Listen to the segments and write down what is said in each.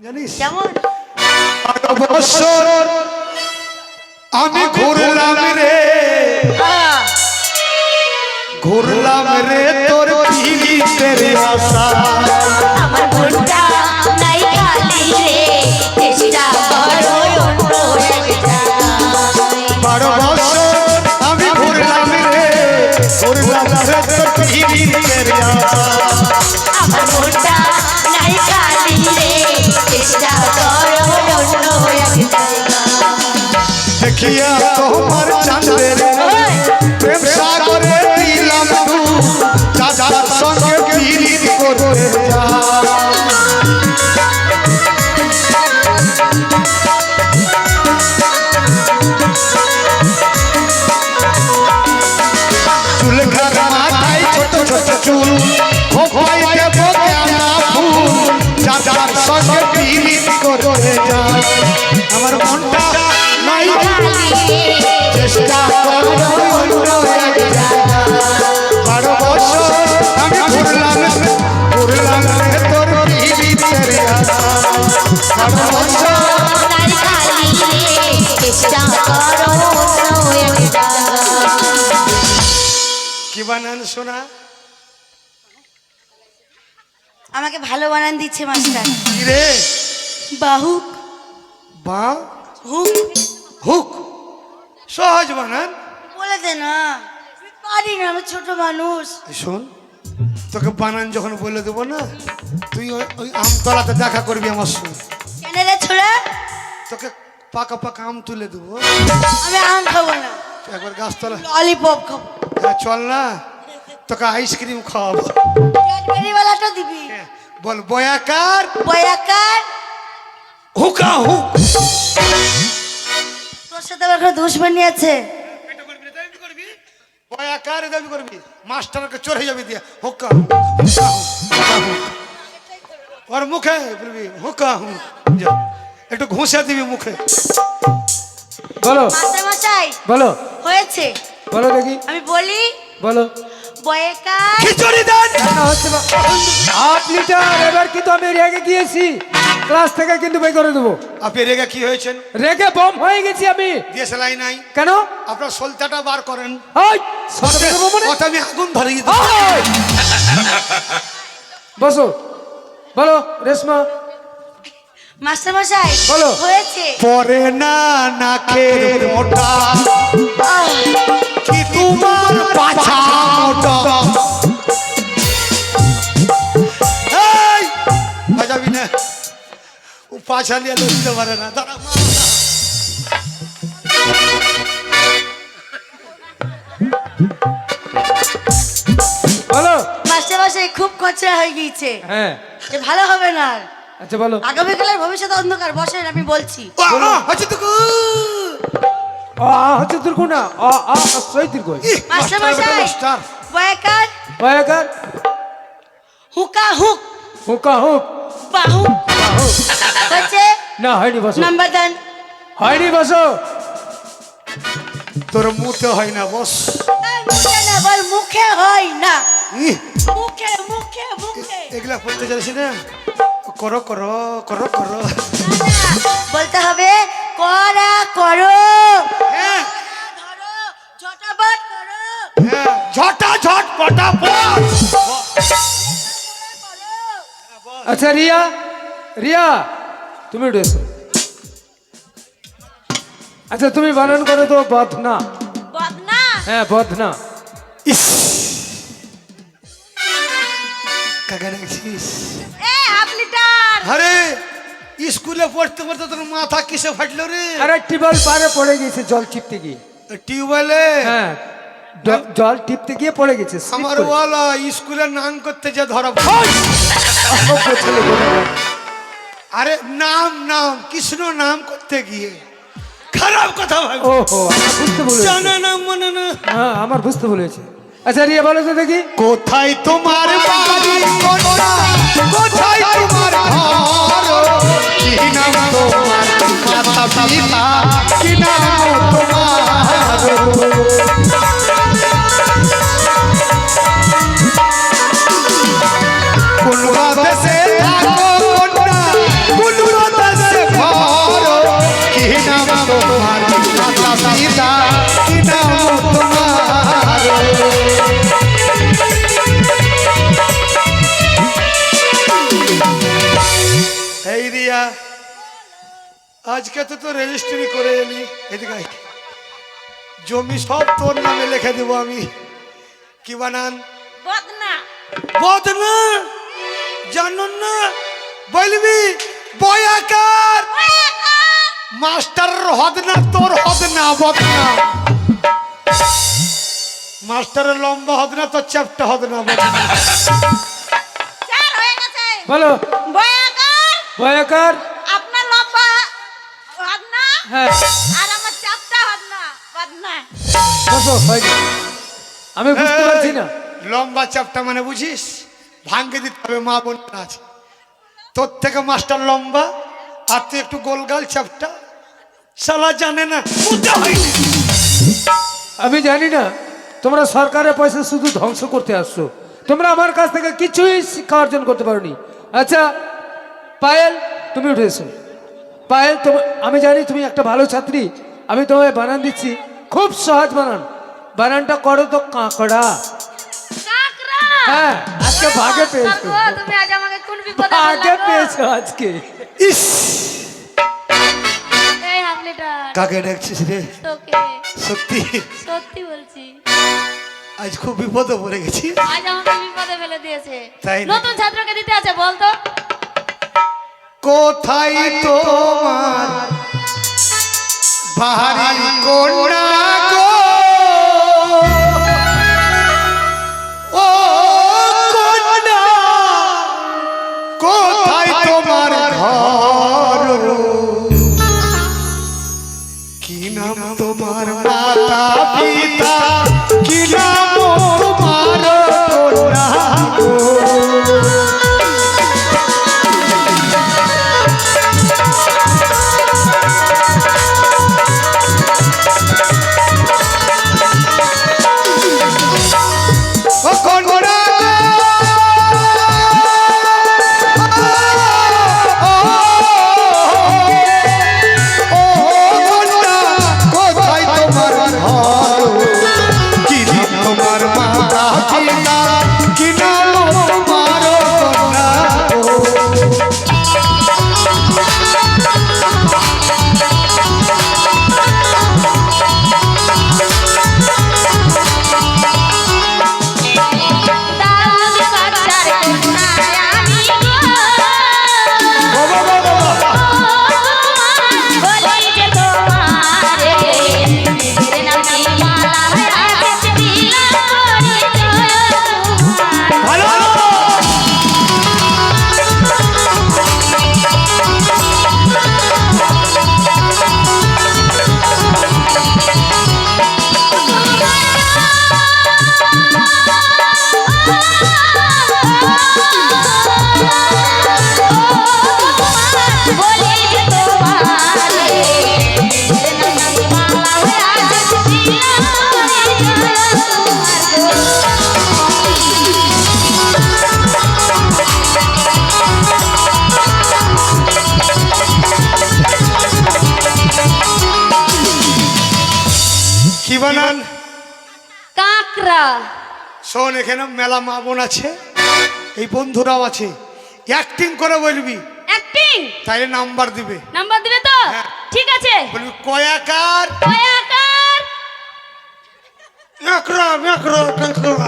জানিস? কেমন? বারো বছর আমি ঘুরলাম রে। ঘুরলাম রে তোর পিড়িতের আশা। আমার মনটা নাই খালি রে চেষ্টা করো অন্য এক জায়গায়। বারো বছর আমি ঘুরলাম রে। ঘুরলাম রে তোর পিড়িতের আশা। আমার মনটা নাই দেখিয়া তোমার চাঁদের কি বানান শোনা আমাকে ভালো বানান দিচ্ছে মাস্টার। কি রে বাহুক। বা হুক। হুক। সহজ বানান। বলে দে না। পারি না আমি ছোট মানুষ। শোন তোকে বানান যখন বলে দেবো না তুই ওই- ওই আমতলাতে দেখা করবি আমার সঙ্গে। রে ছোড়া তোকে পাকা পাকা আম তুলে দেবো। আমি আম খাব না। একবার গাছতলা ললিপপ খাব। হ্যাঁ, চল না। তোকে আইসক্রিম খাওয়াবো। ক্যাডবেরিওয়ালাটা দিবি। হ্যাঁ, বল বয়াকার? বয়াকার? হুকা হুক তোর সাথে আমার কোনো দুশ্মনী আছে? বয়াকার দাবি করবি? মাস্টারকে চড়ে যাবি দিয়া। হুকা হুক, হুকা হুক, হুকা হুক। ওর মুখে বলবি হুকা হুক একটু ঘুষে দিবি মুখে। বলো। বলো। হয়েছে। বলো দেখি। আমি বলি বলো। বয়াকার খিচুড়ি দেন। না হচ্ছে না। আট লিটার এবার কিন্তু আমি রেগে গিয়েছি। ক্লাস থেকে কিন্তু বের করে দেবো। আপনি রেগে কি হয়েছেন? রেগে বম হয়ে গেছি আমি। দিয়েছিলাই নাই। কেন? আপনার সলতাটা বার করেন। ওই সরতে দেবো মানে? কথা আমি আগুন ধরিয়ে দেবো বসো। বলো রেশমা। মাস্টার মশাই বলো। হয়েছে। পরে না নাকের মোটা। কি তোমার পাছা মোটা? এই বাজাবি না। ও পাছা নিয়ে লড়তে পারে না দাঁড়া। বলো। মাস্টার মশাই খুব কচরা হয়ে গিয়েছে। হ্যাঁ। এ ভালো হবে না। আচ্ছা বলো। আগামীকালের ভবিষ্যৎ অন্ধকার বসেন আমি বলছি। আ, হচ্ছে দীর্ঘ না অ আ সই দীর্ঘ ইহ, মাস্টার মাস্টার বেটা মশাই মাস্টার। বয়াকার। বয়াকার। হুকা হুক। হুকা হুক। বাহু হচ্ছে? না হয়নি বসো। নাম্বার দেন। হয়নি বসো। তোর মুতে হয় না বস। মুখে না বল মুখে হয় না। মুখে মুখে মুখে। এগুলা পড়তে যাচ্ছি না? করো করো করো করো। না, না, বলতে হবে করা করো। হ্যাঁ। ধরো ঝটাপট করো। হ্যাঁ। ঝটা ঝট পটাপট আচ্ছা রিয়া রিয়া তুমি একটু এসো। আচ্ছা তুমি বানান করো তো বদনা। বদনা? হ্যাঁ বদনা। ইস। কাকা ডাকছিস এ হাফ লিটার। আরে স্কুলে পড়তে পড়তে তোর মাথা কিসে ফাটলো রে? আরে টিবল পারে পড়ে গেছে জল টিপতে গিয়ে। টিউবওয়েলে? হ্যাঁ জল টিপতে গিয়ে পড়ে গেছে আমার ওয়ালা স্কুলে নাম করতে যে ধরা না। আরে নাম নাম কৃষ্ণ নাম করতে গিয়ে। খারাপ কথা ভাই ওহো আমার বুঝতে বলেছে জানা নাম মনে না। হ্যাঁ আমার বুঝতে বলেছে আচ্ছা রিয়া বলো তো দেখি। কোথায় তোমার আজকে তো তো রেজিস্ট্রি করে এলি। এদিকে জমি সব তোর নামে লিখে দেবো আমি। কি বানান? বদনা। জানুন না? বলবি? বয়াকার। মাস্টার হদ না তোর হদ না বদনা মাস্টারের লম্বা হদ না তোর চ্যাপটা হদ না বলো। ভয়কার আপনার লম্বা বদনা হ্যাঁ। আর আমার চাপটা বদনা বদনা বসো হয়নি আমি বুঝতে পারছি না। লম্বা চ্যাপটা মানে বুঝিস? ভাঙ্গে দিতে হবে মা বোন আছে। তোর থেকে মাস্টার লম্বা আর তুই একটু গোলগাল চ্যাপটা। শালা জানে না বুঝতে হয়নি আমি জানি না তোমরা সরকারের পয়সা শুধু ধ্বংস করতে আসছো। তোমরা আমার কাছ থেকে কিছুই শিক্ষা অর্জন করতে পারোনি। আচ্ছা পায়েল তুমি উঠে এসো। পায়েল তোমার আমি জানি তুমি একটা ভালো ছাত্রী। আমি তোমায় বানান দিচ্ছি খুব সহজ বানান। বানানটা করো তো কাঁকড়া। হ্যাঁ আজকে ভাগে পেয়েছ। কাকু, তুমি আজ আমাকে কোন বিপদে ভাগে পেয়েছ আজকে। ইস! কাকে ডাকছিস রে? তোকে। সত্যি? সত্যি বলছি। আজ খুব বিপদে পড়ে গেছি। আজ আমাকে বিপদে ফেলে দিয়েছে। তাই? নতুন ছাত্রকে দিতে আছে বলতো কোথায় তোমার বাহারি তোমার মাতা পিতা কি কোথায় তোমার কি বানান কাকরা শোন এখানে মেলা মা বোন আছে এই বন্ধুরাও আছে। অ্যাক্টিং করে বলবি। অ্যাক্টিং তাইলে নাম্বার দিবে। নাম্বার দিবে তো? হ্যাঁ। ঠিক আছে। বলবি কয়াকার। কয়াকার। একরা একরা একরা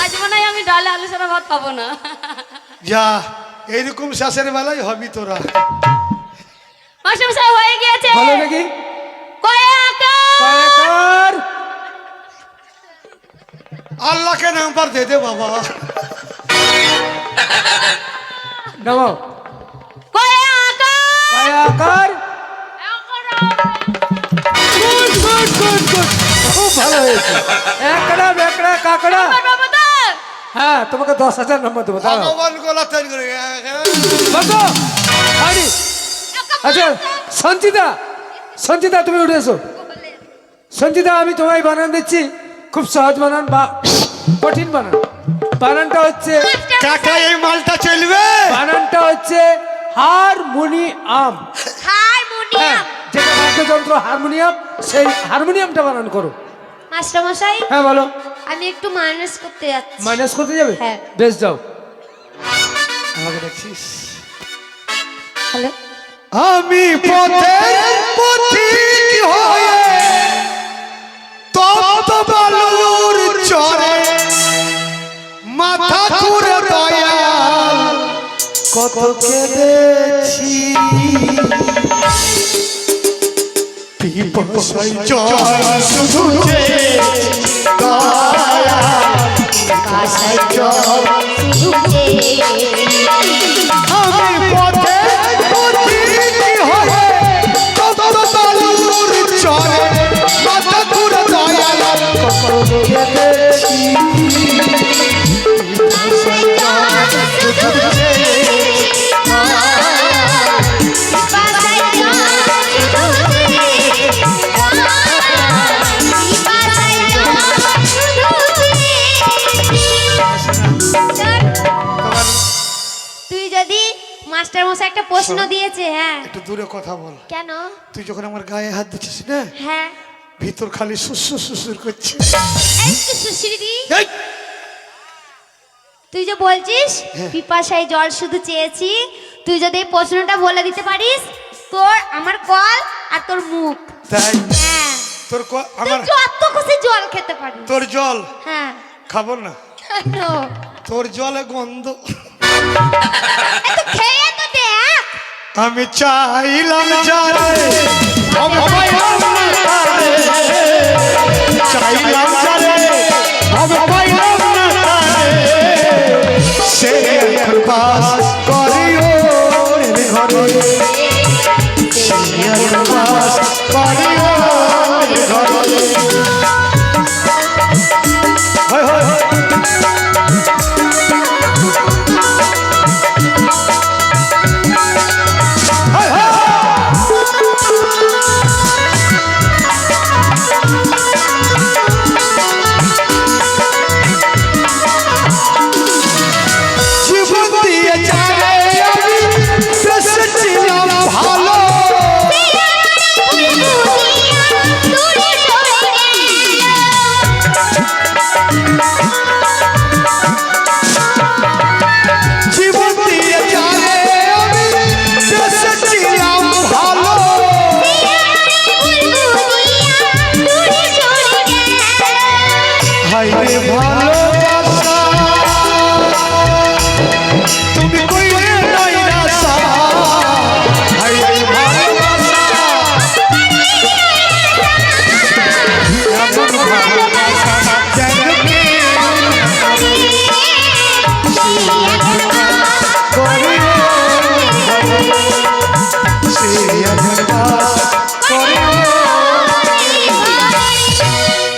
আজ মনে হয় আমি ডালে আলু সারা ভাত পাবো না। যা। এইরকম শেষের বেলায় হবি তোরা। মাস্টার হয়ে গিয়েছে। বলো দেখি কয়াকার আল্লাহকে নাম্বার দে দে বাবা। নামাও কয়াকার কয়াকার গুড গুড গুড গুড। খুব ভালো হয়েছে। একড়া বেকড়া কাকড়া। হ্যাঁ তোমাকে দশ হাজার নম্বর দেবো দাঁড়াও। ভগবান গোলা তৈরি করে আচ্ছা সঞ্চিতা সঞ্চিতা তুমি উঠে এসো। সঞ্চিতা আমি তোমায় বানান দিচ্ছি খুব সহজ বানান বা কঠিন বানান। বানানটা হচ্ছে কাকা এই মালটা চলবে। বানানটা হচ্ছে হারমোনিয়াম। হ্যাঁ হারমোনিয়াম যেটা বাদ্যযন্ত্র হারমোনিয়াম সেই হারমোনিয়ামটা বানান করো। মাস্টার মশাই হ্যাঁ বলো। আমি একটু মাইনাস করতে যাচ্ছি। মাইনাস করতে যাবে? হ্যাঁ। বেশ যাও। আমাকে দেখছিস? হ্যালো আমি পথের পথিক হয়ে তপ্ত বালুর চরে মাথা ঘুরে দয়াল কত কেঁদেছি। পিপাসায় জল শুধু কাসাই জল প্রশ্ন দিয়েছে হ্যাঁ। একটু দূরে কথা বল। কেন? তুই যখন আমার গায়ে হাত দিচ্ছিস না হ্যাঁ। ভিতর খালি সুসুর সুসুর করছে। তুই যে বলছিস হ্যাঁ। পিপাসায় জল শুধু চেয়েছি তুই যদি এই প্রশ্নটা বলে দিতে পারিস তোর আমার কল আর তোর মুখ। তাই? হ্যাঁ। তোর ক- তুই আমার যত খুশি জল খেতে পারিস। তোর জল? হ্যাঁ। খাব না। কেন? তোর জলে গন্ধ। খেয়ে তো আমি চাইলাম তারে। চাইলাম জানে আমি পাইলাম না সে এখন